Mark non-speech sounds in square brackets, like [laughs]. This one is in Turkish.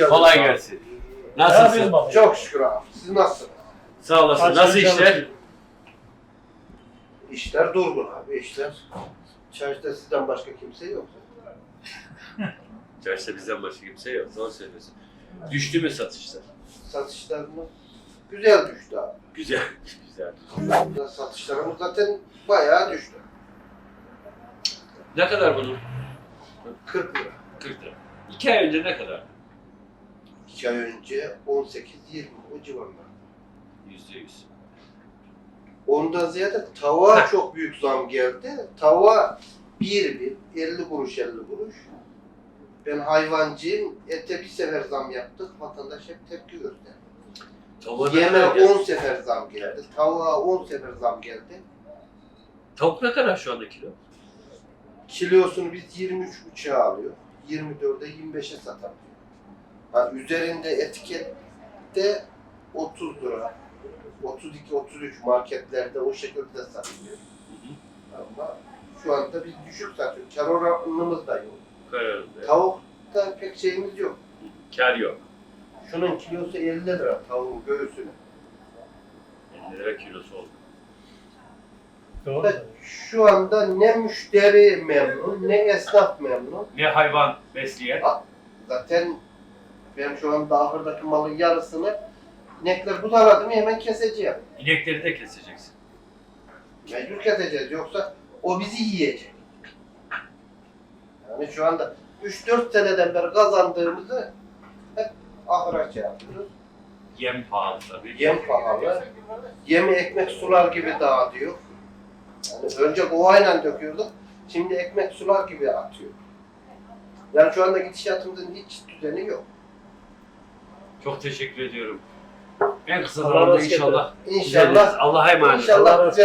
Kolay gelsin. Nasılsın? Çok şükür abi. Siz nasılsınız? Sağ olasın. Kaç Nasıl işler? İşler durgun abi işler. Çarşıda sizden başka kimse yok. Çarşıda bizden başka kimse yok. Doğru söylüyorsun. Düştü mü satışlar? Satışlarımız güzel düştü abi. Güzel. [laughs] Güzel. Satışlarımız zaten bayağı düştü. Ne kadar bunun? 40 lira. 40 lira. İki ay önce ne kadar? 2 ay önce 18-20 o civarlarda. Yüzde yüz. Ondan ziyade tavuğa çok büyük zam geldi. Tavuğa 1 bir, 50 kuruş 50 kuruş. Ben hayvancıyım. Ete bir sefer zam yaptık. Vatandaş hep tepki gösterdi. Ne Yeme kadar geldi? 10 sefer zam geldi. Tavuğa 10 sefer zam geldi. Tavuk ne kadar şu anda kilo? Kilosunu biz 23,5'a alıyor. 24'e 25'e satabiliyor. Ha, üzerinde etikette 30 lira. 32-33 marketlerde o şekilde satılıyor. Ama şu anda biz düşük satıyoruz. Kar oranımız da yok. Kararında. Tavukta pek şeyimiz yok. Kar yok. Şunun kilosu 50 lira tavuğun göğsünü. 50 lira kilosu oldu. Doğru. Şu anda ne müşteri memnun ne esnaf memnun. Ne hayvan besleyen? Zaten ben şu anda ahırdaki malın yarısını inekler budaladı mı hemen keseceğim. İnekleri de keseceksin. Mecbur keseceğiz yoksa o bizi yiyecek. Yani şu anda 3-4 seneden beri kazandığımızı hep ahıra şey yapıyoruz. Yem pahalı tabii. Yem pahalı. Yemi ekmek sular gibi dağıtıyor. Yani önce kovayla döküyorduk. Şimdi ekmek sular gibi atıyor. Yani şu anda gidişatımızın hiç düzeni yok. Çok teşekkür ediyorum. En kısa Allah zamanda razı inşallah. İnşallah düzeliriz. Allah'a emanet. İnşallah Allah razı.